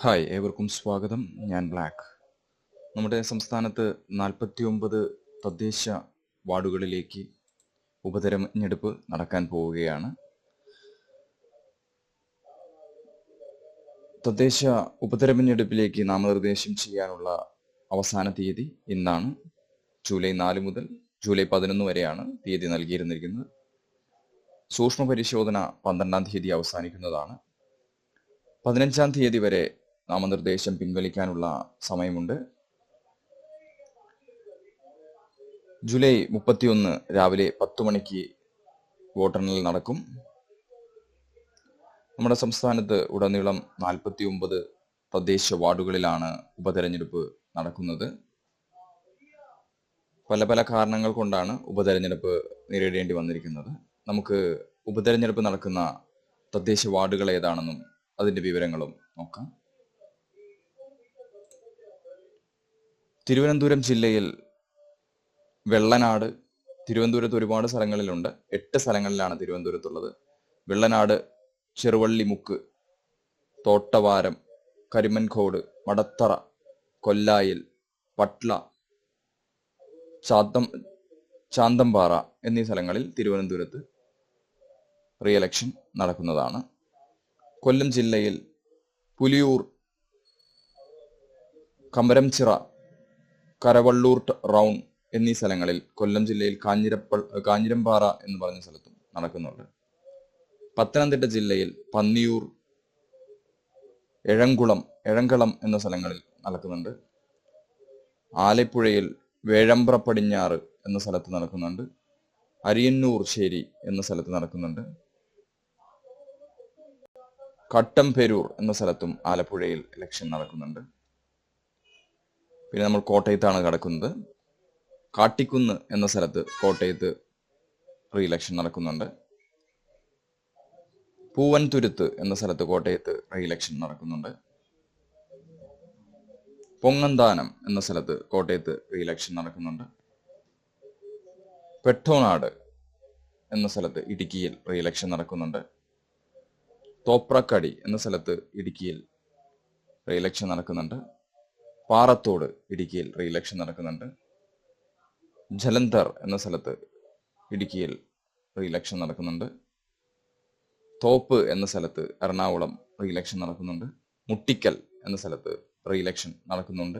Hi ഏവർക്കും സ്വാഗതം. ഞാൻ ബ്ലാക്ക്. നമ്മുടെ സംസ്ഥാനത്ത് നാൽപ്പത്തിയൊമ്പത് തദ്ദേശ വാർഡുകളിലേക്ക് ഉപതെരഞ്ഞെടുപ്പ് നടക്കാൻ പോവുകയാണ്. തദ്ദേശ ഉപതെരഞ്ഞെടുപ്പിലേക്ക് നാമനിർദ്ദേശം ചെയ്യാനുള്ള അവസാന തീയതി ഇന്നാണ്. ജൂലൈ നാല് മുതൽ ജൂലൈ പതിനൊന്ന് വരെയാണ് തീയതി നൽകിയിരുന്നിരിക്കുന്നത്. സൂക്ഷ്മ പരിശോധന പന്ത്രണ്ടാം തീയതി അവസാനിക്കുന്നതാണ്. പതിനഞ്ചാം തീയതി വരെ നാമനിർദ്ദേശം പിൻവലിക്കാനുള്ള സമയമുണ്ട്. ജൂലൈ മുപ്പത്തിയൊന്ന് രാവിലെ പത്തു മണിക്ക് വോട്ടെണ്ണൽ നടക്കും. നമ്മുടെ സംസ്ഥാനത്ത് ഉടനീളം നാൽപ്പത്തി ഒമ്പത് തദ്ദേശ വാർഡുകളിലാണ് ഉപതെരഞ്ഞെടുപ്പ് നടക്കുന്നത്. പല പല കാരണങ്ങൾ കൊണ്ടാണ് ഉപതെരഞ്ഞെടുപ്പ് നേരിടേണ്ടി വന്നിരിക്കുന്നത്. നമുക്ക് ഉപതെരഞ്ഞെടുപ്പ് നടക്കുന്ന തദ്ദേശ വാർഡുകൾ ഏതാണെന്നും അതിന്റെ വിവരങ്ങളും നോക്കാം. തിരുവനന്തപുരം ജില്ലയിൽ വെള്ളനാട് തിരുവനന്തപുരത്ത് ഒരുപാട് സ്ഥലങ്ങളിലുണ്ട്. എട്ട് സ്ഥലങ്ങളിലാണ് തിരുവനന്തപുരത്തുള്ളത്. വെള്ളനാട് ചെറുവള്ളിമുക്ക് തോട്ടവാരം കരിമൻകോട് മടത്തറ കൊല്ലായിൽ പട്ല ചാത്തം ചാന്തമ്പാറ എന്നീ സ്ഥലങ്ങളിൽ തിരുവനന്തപുരത്ത് റീഎലക്ഷൻ നടക്കുന്നതാണ്. കൊല്ലം ജില്ലയിൽ പുലിയൂർ കമ്പരംചിറ കരവള്ളൂർ റൗണ്ട് എന്നീ സ്ഥലങ്ങളിൽ കൊല്ലം ജില്ലയിൽ കാഞ്ഞിരപ്പൾ കാഞ്ഞിരമ്പാറ എന്ന് പറഞ്ഞ സ്ഥലത്തും നടക്കുന്നുണ്ട്. പത്തനംതിട്ട ജില്ലയിൽ പന്നിയൂർ എഴങ്കുളം എഴങ്കളം എന്ന സ്ഥലങ്ങളിൽ നടക്കുന്നുണ്ട്. ആലപ്പുഴയിൽ വേഴമ്പ്ര പടിഞ്ഞാറ് എന്ന സ്ഥലത്ത് നടക്കുന്നുണ്ട്. അരിയന്നൂർ ശേരി എന്ന സ്ഥലത്ത് നടക്കുന്നുണ്ട്. കട്ടംപെരൂർ എന്ന സ്ഥലത്തും ആലപ്പുഴയിൽ ഇലക്ഷൻ നടക്കുന്നുണ്ട്. പിന്നെ നമ്മൾ കോട്ടയത്താണ് കിടക്കുന്നത്. കാട്ടിക്കുന്ന് എന്ന സ്ഥലത്ത് കോട്ടയത്ത് റീ ഇലക്ഷൻ നടക്കുന്നുണ്ട്. പൂവൻതുരുത്ത് എന്ന സ്ഥലത്ത് കോട്ടയത്ത് റീ ഇലക്ഷൻ നടക്കുന്നുണ്ട്. പൊങ്ങന്താനം എന്ന സ്ഥലത്ത് കോട്ടയത്ത് റീ ഇലക്ഷൻ നടക്കുന്നുണ്ട്. പെട്ടോനാട് എന്ന സ്ഥലത്ത് ഇടുക്കിയിൽ റീ ഇലക്ഷൻ നടക്കുന്നുണ്ട്. തോപ്രക്കടി എന്ന സ്ഥലത്ത് ഇടുക്കിയിൽ റീലക്ഷൻ നടക്കുന്നുണ്ട്. പാറത്തോട് ഇടുക്കിയിൽ റീഇലക്ഷൻ നടക്കുന്നുണ്ട്. ജലന്ധർ എന്ന സ്ഥലത്ത് ഇടുക്കിയിൽ റീഇലക്ഷൻ നടക്കുന്നുണ്ട്. തോപ്പ് എന്ന സ്ഥലത്ത് എറണാകുളം റീഇലക്ഷൻ നടക്കുന്നുണ്ട്. മുട്ടിക്കൽ എന്ന സ്ഥലത്ത് റീഇലക്ഷൻ നടക്കുന്നുണ്ട്.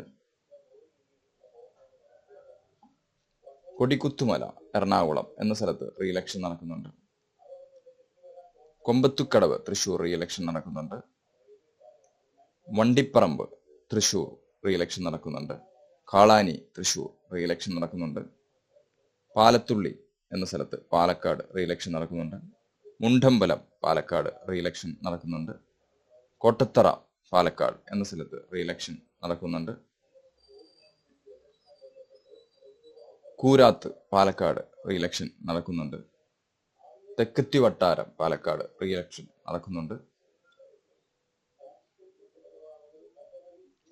കൊടിക്കുത്തുമല എറണാകുളം എന്ന സ്ഥലത്ത് റീഇലക്ഷൻ നടക്കുന്നുണ്ട്. കൊമ്പത്തുക്കടവ് തൃശൂർ റീഇലക്ഷൻ നടക്കുന്നുണ്ട്. വണ്ടിപ്പറമ്പ് തൃശൂർ റീഇലക്ഷൻ നടക്കുന്നുണ്ട്. കാളാനി തൃശൂർ റീഇലക്ഷൻ നടക്കുന്നുണ്ട്. പാലത്തുള്ളി എന്ന സ്ഥലത്ത് പാലക്കാട് റീഇലക്ഷൻ നടക്കുന്നുണ്ട്. മുണ്ടമ്പലം പാലക്കാട് റീഇലക്ഷൻ നടക്കുന്നുണ്ട്. കോട്ടത്തറ പാലക്കാട് എന്ന സ്ഥലത്ത് റീഇലക്ഷൻ നടക്കുന്നുണ്ട്. കൂരാത്ത് പാലക്കാട് റീഇലക്ഷൻ നടക്കുന്നുണ്ട്. തെക്കത്തി വട്ടാരം പാലക്കാട് റീഇലക്ഷൻ നടക്കുന്നുണ്ട്.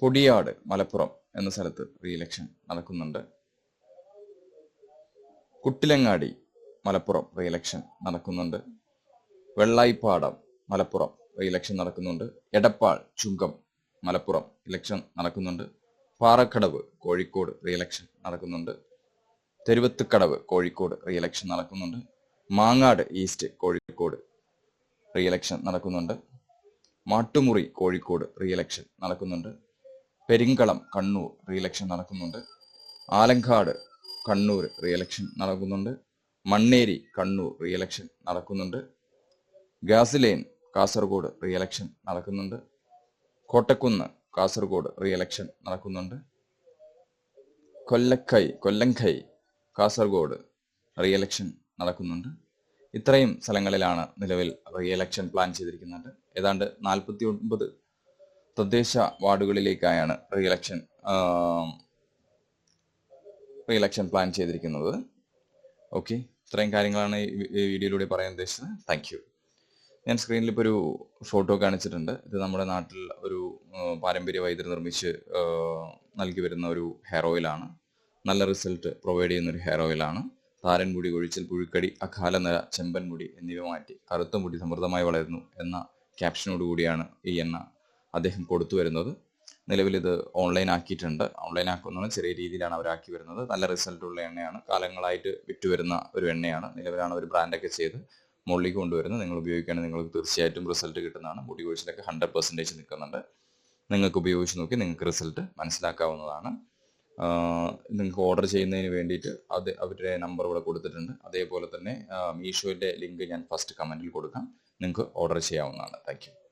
പൊടിയാട് മലപ്പുറം എന്ന സ്ഥലത്ത് റീഇലക്ഷൻ നടക്കുന്നുണ്ട്. കുട്ടിലങ്ങാടി മലപ്പുറം റീഇലക്ഷൻ നടക്കുന്നുണ്ട്. വെള്ളായിപ്പാടം മലപ്പുറം റീഇലക്ഷൻ നടക്കുന്നുണ്ട്. എടപ്പാൾ ചുങ്കം മലപ്പുറം ഇലക്ഷൻ നടക്കുന്നുണ്ട്. പാറക്കടവ് കോഴിക്കോട് റീഇലക്ഷൻ നടക്കുന്നുണ്ട്. തെരുവത്തുക്കടവ് കോഴിക്കോട് റീഇലക്ഷൻ നടക്കുന്നുണ്ട്. മാങ്ങാട് ഈസ്റ്റ് കോഴിക്കോട് റീഇലക്ഷൻ നടക്കുന്നുണ്ട്. മാട്ടുമുറി കോഴിക്കോട് റീഇലക്ഷൻ നടക്കുന്നുണ്ട്. പെരിങ്കളം കണ്ണൂർ റീഇലക്ഷൻ നടക്കുന്നുണ്ട്. ആലങ്കാട് കണ്ണൂർ റീഇലക്ഷൻ നടക്കുന്നുണ്ട്. മണ്ണേരി കണ്ണൂർ റീഇലക്ഷൻ നടക്കുന്നുണ്ട്. ഗാസിലേൻ കാസർഗോഡ് റീഇലക്ഷൻ നടക്കുന്നുണ്ട്. കോട്ടക്കുന്ന് കാസർഗോഡ് റീഇലക്ഷൻ നടക്കുന്നുണ്ട്. കൊല്ലക്കൈ കൊല്ലങ്കൈ കാസർഗോഡ് റീഇലക്ഷൻ നടക്കുന്നുണ്ട്. ഇത്രയും സ്ഥലങ്ങളിലാണ് നിലവിൽ റീഇലക്ഷൻ പ്ലാൻ ചെയ്തിരിക്കുന്നത്. ഏതാണ്ട് നാൽപ്പത്തി ഒൻപത് തദ്ദേശ വാർഡുകളിലേക്കായാണ് റീഇലക്ഷൻ റീഇലക്ഷൻ പ്ലാൻ ചെയ്തിരിക്കുന്നത്. ഓക്കെ ഇത്രയും കാര്യങ്ങളാണ് ഈ വീഡിയോയിലൂടെ പറയാൻ ഉദ്ദേശിച്ചത്. താങ്ക് യു ഞാൻ സ്ക്രീനിൽ ഇപ്പോൾ ഒരു ഫോട്ടോ കാണിച്ചിട്ടുണ്ട്. ഇത് നമ്മുടെ നാട്ടിൽ ഒരു പാരമ്പര്യ വൈദ്യർ നിർമ്മിച്ച് നൽകി വരുന്ന ഒരു ഹെയർ ഓയിലാണ് നല്ല റിസൾട്ട് പ്രൊവൈഡ് ചെയ്യുന്ന ഒരു ഹെയർ ഓയിലാണ് താരൻ മുടി ഒഴിച്ചിൽ പുഴുക്കടി അകാല നില ചെമ്പൻ മുടി എന്നിവ മാറ്റി കറുത്ത മുടി സമൃദ്ധമായി വളരുന്നു എന്ന ക്യാപ്ഷനോടുകൂടിയാണ് ഈ എണ്ണ. അദ്ദേഹം കൊടുത്തു വരുന്നത്. നിലവിൽ ഇത് ഓൺലൈൻ ആക്കിയിട്ടുണ്ട്. ഓൺലൈൻ ആക്കുന്നത് ചെറിയ രീതിയിലാണ് അവർ ആക്കി വരുന്നത്. നല്ല റിസൾട്ട് ഉള്ള എണ്ണയാണ്. കാലങ്ങളായിട്ട് വിറ്റുവരുന്ന ഒരു എണ്ണയാണ്. നിലവിലാണ് ഒരു ബ്രാൻഡൊക്കെ ചെയ്ത് മുകളിലേക്ക് കൊണ്ടുവരുന്നത്. നിങ്ങൾ ഉപയോഗിക്കുകയാണെങ്കിൽ നിങ്ങൾക്ക് തീർച്ചയായിട്ടും റിസൾട്ട് കിട്ടുന്നതാണ്. മുടി കൊഴിച്ചിലൊക്കെ ഹൺഡ്രഡ് പെർസെന്റേജ് നിൽക്കുന്നുണ്ട്. നിങ്ങൾക്ക് ഉപയോഗിച്ച് നോക്കി നിങ്ങൾക്ക് റിസൾട്ട് മനസ്സിലാക്കാവുന്നതാണ്. നിങ്ങൾക്ക് ഓർഡർ ചെയ്യുന്നതിന് വേണ്ടിയിട്ട് അത് അവരുടെ നമ്പർ ഇവിടെ കൊടുത്തിട്ടുണ്ട്. അതേപോലെ തന്നെ മീഷോയുടെ ലിങ്ക് ഞാൻ ഫസ്റ്റ് കമന്റിൽ കൊടുക്കാം. നിങ്ങൾക്ക് ഓർഡർ ചെയ്യാവുന്നതാണ്. താങ്ക്